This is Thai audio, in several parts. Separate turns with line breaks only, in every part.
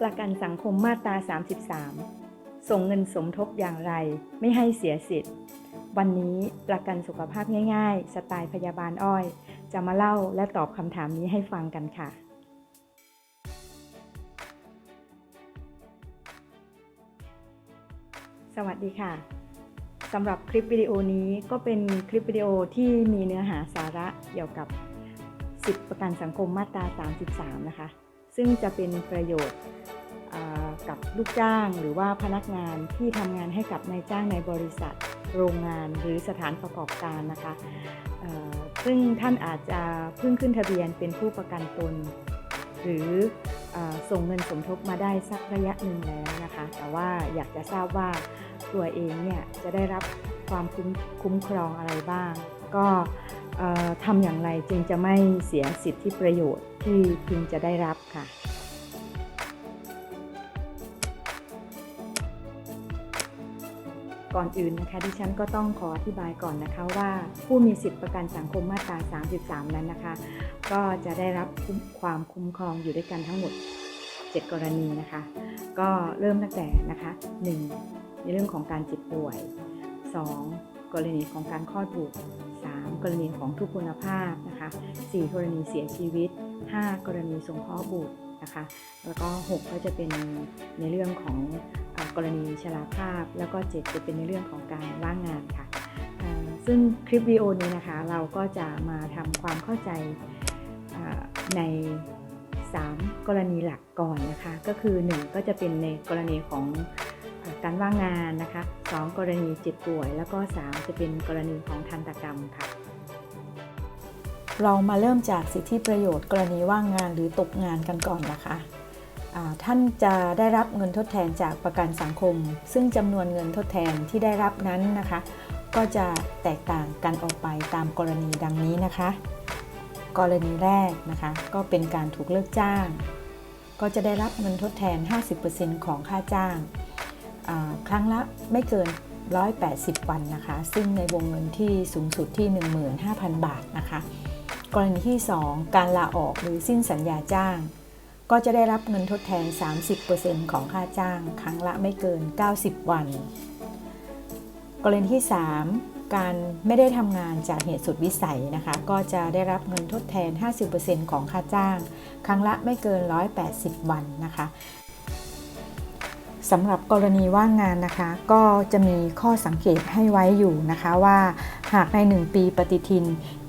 ประกันสังคมมาตรา 33 ส่งเงินสมทบอย่างไร ไม่ให้เสียสิทธิ์ วันนี้ประกันสุขภาพง่าย ๆ สไตล์พยาบาลอ้อย จะมาเล่าและตอบคำถามนี้ให้ฟังกันค่ะสวัสดีค่ะสำหรับคลิปวิดีโอนี้ก็เป็นคลิปวิดีโอที่มีเนื้อหาสาระเกี่ยวกับสิทธิประกันสังคมมาตรา 33 นะคะ ซึ่งจะเป็นประโยชน์กับลูกจ้างหรือว่าพนักงานที่ทำงานให้กับนายจ้างในบริษัท โรงงานหรือสถานประกอบการนะคะซึ่งท่านอาจจะเพิ่งขึ้นทะเบียนเป็นผู้ประกันตน หรืออส่งเงินสมทบมาได้สักระยะหนึ่งแล้วนะคะ แต่ว่าอยากจะทราบว่าตัวเองเนี่ยจะได้รับความคุ้มคุ้มครองอะไรบ้าง ก็ทำอย่างไรจึงจะไม่เสียสิทธิประโยชน์ ที่พึงจะได้รับค่ะ ก่อนอื่นนะคะดิฉันก็ต้องขออธิบายก่อนนะคะว่าผู้มีสิทธิประกันสังคมมาตรา 33 นั้นนะคะ ก็จะได้รับความคุ้มครองอยู่ด้วยกันทั้งหมด 7 กรณีนะคะ ก็เริ่มตั้งแต่นะคะ 1. ในเรื่องของการเจ็บป่วย 2. กรณีของการคลอดบุตร 3. กรณีของทุพพลภาพนะคะ 4. กรณีเสียชีวิต 5. กรณีสงเคราะห์บุตรนะคะ แล้วก็ 6 ก็จะเป็นในเรื่องของอกรณีชราภาพ แล้วก็ 7 จะเป็นในเรื่องของการว่างงานค่ะ ซึ่งคลิปวิดีโอนี้นะคะ เราก็จะมาทำความเข้าใจอ่าใน 3 กรณีหลักก่อนนะคะ ก็คือ 1 ก็จะเป็นในกรณีของอการว่างงานนะคะ 2 กรณีเจ็บป่วย แล้วก็ 3 จะเป็นกรณีของทันตกรรมค่ะ
เรามาเริ่มจากสิทธิประโยชน์กรณีว่างงานหรือตกงานกันก่อนนะคะท่านจะได้รับเงินทดแทนจากประกันสังคม ซึ่งจำนวนเงินทดแทนที่ได้รับนั้นนะคะ ก็จะแตกต่างกันออกไปตามกรณีดังนี้นะคะ กรณีแรกนะคะก็เป็นการถูกเลิกจ้าง ก็จะได้รับเงินทดแทน 50%ของค่าจ้าง ครั้งละไม่เกิน 180 วันนะคะ ซึ่งในวงเงินที่สูงสุดที่ 15,000 บาทนะคะ กรณีที่ 2 การลาออกหรือสิ้นสัญญาจ้าง ก็จะได้รับเงินทดแทน 30%ของค่าจ้าง ครั้งละไม่เกิน 90 วัน กรณีที่ 3 การไม่ได้ทำงานจากเหตุสุดวิสัยนะคะ ก็จะได้รับเงินทดแทน 50%ของค่าจ้าง ครั้งละไม่เกิน 180 วันนะคะสำหรับกรณีว่างงานนะคะ ก็จะมีข้อสังเกตให้ไว้อยู่นะคะว่า หากใน 1 ปีปฏิทิน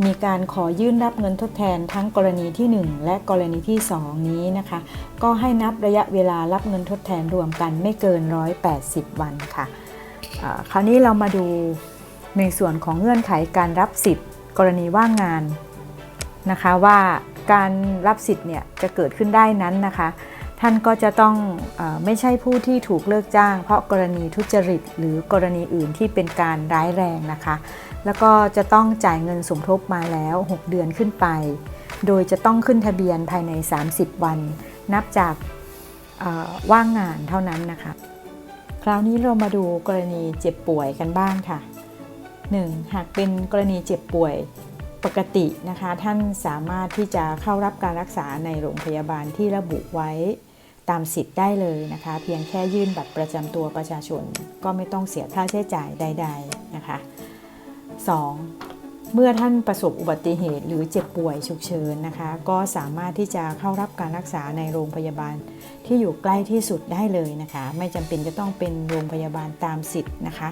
มีการขอยื่นรับเงินทดแทนทั้งกรณีที่ 1 และกรณีที่ 2 นี้นะคะ ก็ให้นับระยะเวลารับเงินทดแทนรวมกันไม่เกิน 180 วันค่ะคราวนี้เรามาดูในส่วนของเงื่อนไขการรับสิทธิ์ กรณีว่างงานนะคะว่าการรับสิทธิ์เนี่ยจะเกิดขึ้นได้นั้นนะคะ ท่านก็จะต้องอไม่ใช่ผู้ที่ถูกเลิกจ้าง เพราะกรณีทุจริต หรือกรณีอื่นที่เป็นการร้ายแรงนะคะ แล้วก็จะต้องจ่ายเงินสมทบมาแล้ว 6 เดือนขึ้นไป โดยจะต้องขึ้นทะเบียนภายใน 30 วัน นับจากว่างงานเท่านั้นนะคะ คราวนี้เรามาดูกรณีเจ็บป่วยกันบ้างค่ะ 1. หากเป็นกรณีเจ็บป่วยปกตินะคะ ท่านสามารถที่จะเข้ารับการรักษาในโรงพยาบาลที่ระบุไว้ ตามสิทธิ์ได้เลยนะคะ เพียงแค่ยื่นบัตรประจำตัวประชาชน ก็ไม่ต้องเสียค่าใช้จ่ายใด ๆนะคะ 2. เมื่อท่านประสบอุบัติเหตุหรือเจ็บป่วยฉุกเฉินนะคะ ก็สามารถที่จะเข้ารับการรักษาในโรงพยาบาลที่อยู่ใกล้ที่สุดได้เลยนะคะ ไม่จำเป็นจะต้องเป็นโรงพยาบาลตามสิทธิ์นะคะ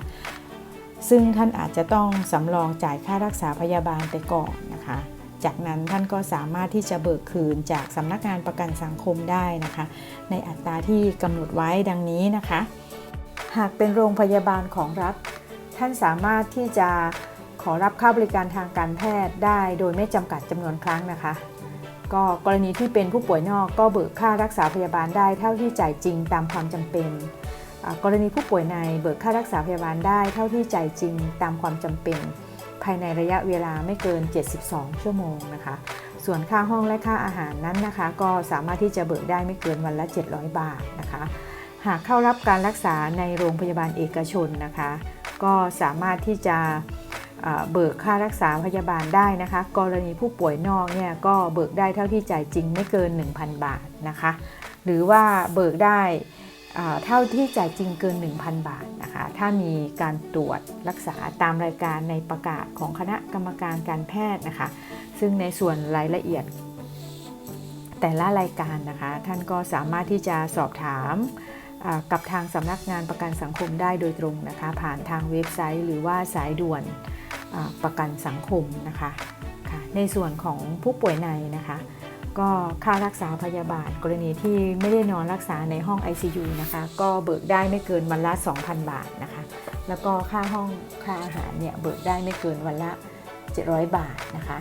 ซึ่งท่านอาจจะต้องสำรองจ่ายค่ารักษาพยาบาลไปก่อนนะคะ จากนั้นท่านก็สามารถที่จะเบิกคืนจากสำนักงานประกันสังคมได้นะคะ ในอัตราที่กำหนดไว้ดังนี้นะคะ หากเป็นโรงพยาบาลของรัฐ ท่านสามารถที่จะขอรับค่าบริการทางการแพทย์ได้โดยไม่จำกัดจำนวนครั้งนะคะก็กรณีที่เป็นผู้ป่วยนอกก็เบิกค่ารักษาพยาบาลได้เท่าที่จ่ายจริงตามความจำเป็น กรณีผู้ป่วยในเบิกค่ารักษาพยาบาลได้เท่าที่จ่ายจริงตามความจำเป็น ภายในระยะเวลาไม่เกิน 72 ชั่วโมงนะคะ ส่วนค่าห้องและค่าอาหารนั้นนะคะ ก็สามารถที่จะเบิกได้ไม่เกินวันละ 700 บาทนะคะ หากเข้ารับการรักษาในโรงพยาบาลเอกชนนะคะ ก็สามารถที่จะเบิกค่ารักษาพยาบาลได้นะคะ กรณีผู้ป่วยนอกเนี่ยก็เบิกได้เท่าที่จ่ายจริงไม่เกิน 1,000 บาทนะคะ หรือว่าเบิกได้ เท่าที่จ่ายจริงเกิน 1,000 บาทนะคะ ถ้ามีการตรวจรักษาตามรายการในประกาศของคณะกรรมการการแพทย์นะคะ ซึ่งในส่วนรายละเอียดแต่ละรายการนะคะ ท่านก็สามารถที่จะสอบถามกับทางสำนักงานประกันสังคมได้โดยตรงนะคะ ผ่านทางเว็บไซต์ หรือว่าสายด่วนประกันสังคมนะคะ ในส่วนของผู้ป่วยในนะคะ ก็ค่ารักษาพยาบาลกรณีที่ไม่ได้นอนรักษาในห้อง ICU นะคะ ก็เบิกได้ไม่เกินวันละ 2,000 บาทนะคะ แล้วก็ค่าห้องค่าอาหารเนี่ยเบิกได้ไม่เกินวันละ 700 บาทนะคะ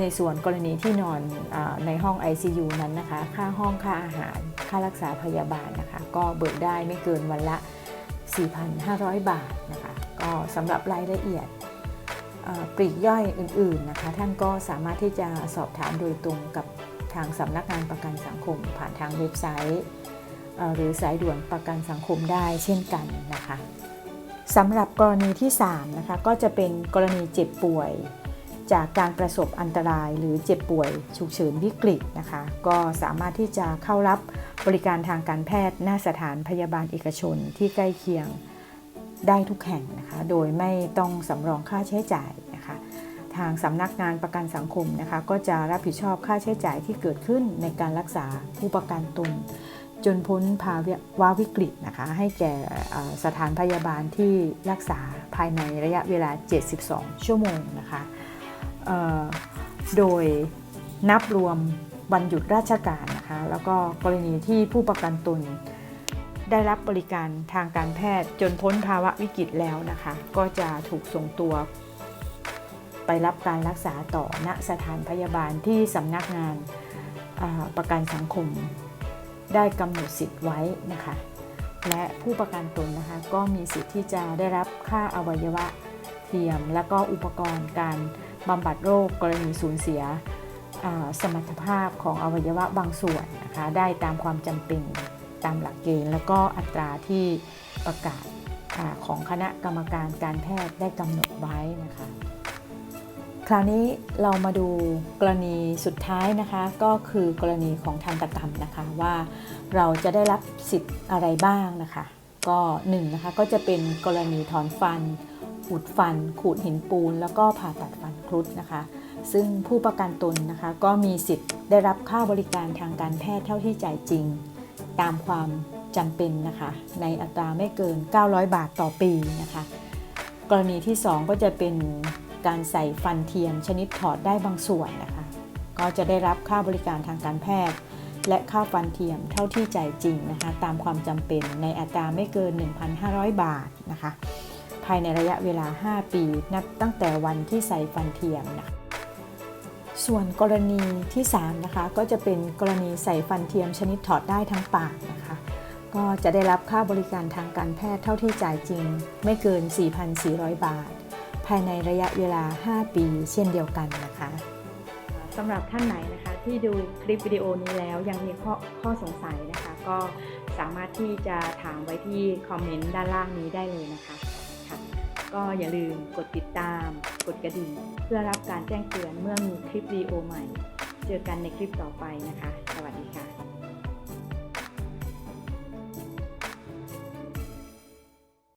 ในส่วนกรณีที่นอนอในห้อง ICU นั้นนะคะ ค่าห้องค่าอาหารค่ารักษาพยาบาลนะคะ ก็เบิกได้ไม่เกินวันละ 4,500 บาทนะคะ ก็สำหรับรายละเอียดปลีกย่อยอื่นๆนะคะ ท่านก็สามารถที่จะสอบถามโดยตรงกับ ทางสำนักงานประกันสังคม ผ่านทางเว็บไซต์ หรือสายด่วนประกันสังคมได้เช่นกันนะคะสำหรับกรณีที่3นะคะก็จะเป็นกรณีเจ็บป่วย จากการประสบอันตรายหรือเจ็บป่วยฉุกเฉินวิกฤตนะคะก็สามารถที่จะเข้ารับบริการทางการแพทย์หน้าสถานพยาบาลเอกชนที่ใกล้เคียงได้ทุกแห่งนะคะ โดยไม่ต้องสำรองค่าใช้จ่าย ทางสำนักงานประกันสังคมนะคะ ก็จะรับผิดชอบค่าใช้จ่ายที่เกิดขึ้นในการรักษาผู้ประกันตน จนพ้นภาวะวิกฤตนะคะ ให้แก่สถานพยาบาลที่รักษาภายในระยะเวลา 72 ชั่วโมงนะคะโดยนับรวมวันหยุดราชการนะคะ แล้วก็กรณีที่ผู้ประกันตนได้รับบริการทางการแพทย์จนพ้นภาวะวิกฤตแล้วนะคะ ก็จะถูกส่งตัว ไปรับการรักษาต่อณสถานพยาบาลที่สำนักงานาประกันสังคม ได้กำหนดสิทธิ์ไว้นะคะ และผู้ประกันตนนะคะก็มีสิทธิ์ที่จะได้รับค่าอวัยวะเทียม และก็อุปกรณ์การบำบัดโรคกรณีสูญเสียสมรรถภาพของอวัยวะบางส่วนนะคะได้ตามความจำเป็นตามหลักเกณฑ์ แล้วก็อัตราที่ประกาศของคณะกรรมการการแพทย์ได้กำหนดไว้นะคะ คราวนี้เรามาดูกรณีสุดท้ายนะคะ ก็คือกรณีของทันตกรรมนะคะว่าเราจะได้รับสิทธิ์อะไรบ้างนะคะ ก็หนึ่งนะคะก็จะเป็นกรณีถอนฟันอุดฟัน ขูดหินปูน แล้วก็ผ่าตัดฟันครุดนะคะ ซึ่งผู้ประกันตนนะคะก็มีสิทธิ์ได้รับค่าบริการทางการแพทย์เท่าที่จ่ายจริง ตามความจำเป็นนะคะ ในอัตราไม่เกิน 900 บาทต่อปีนะคะ กรณีที่ 2 ก็จะเป็น การใส่ฟันเทียมชนิดถอดได้บางส่วนนะคะ ก็จะได้รับค่าบริการทางการแพทย์ และค่าฟันเทียมเท่าที่จ่ายจริงนะคะ ตามความจำเป็นในอัตราไม่เกิน 1,500 บาทนะคะ ภายในระยะเวลา 5 ปีนับตั้งแต่วันที่ใส่ฟันเทียมนะคะส่วนกรณีที่3นะคะก็จะเป็นกรณีใส่ฟันเทียมชนิดถอดได้ทั้งปากนะคะ ก็จะได้รับค่าบริการทางการแพทย์เท่าที่จ่ายจริง ไม่เกิน 4,400 บาท ภายในระยะเวลา 5 ปีเช่นเดียวกันนะคะ
สำหรับท่านไหนนะคะที่ดูคลิปวิดีโอนี้แล้วยังมีข้อข้อสงสัยนะคะ ก็สามารถที่จะถามไว้ที่คอมเมนต์ด้านล่างนี้ได้เลยนะคะค่ะก็อย่าลืมกดติดตาม กดกระดิ่ง เพื่อรับการแจ้งเตือนเมื่อมีคลิปวิดีโอใหม่ เจอกันในคลิปต่อไปนะคะ สวัสดีค่ะ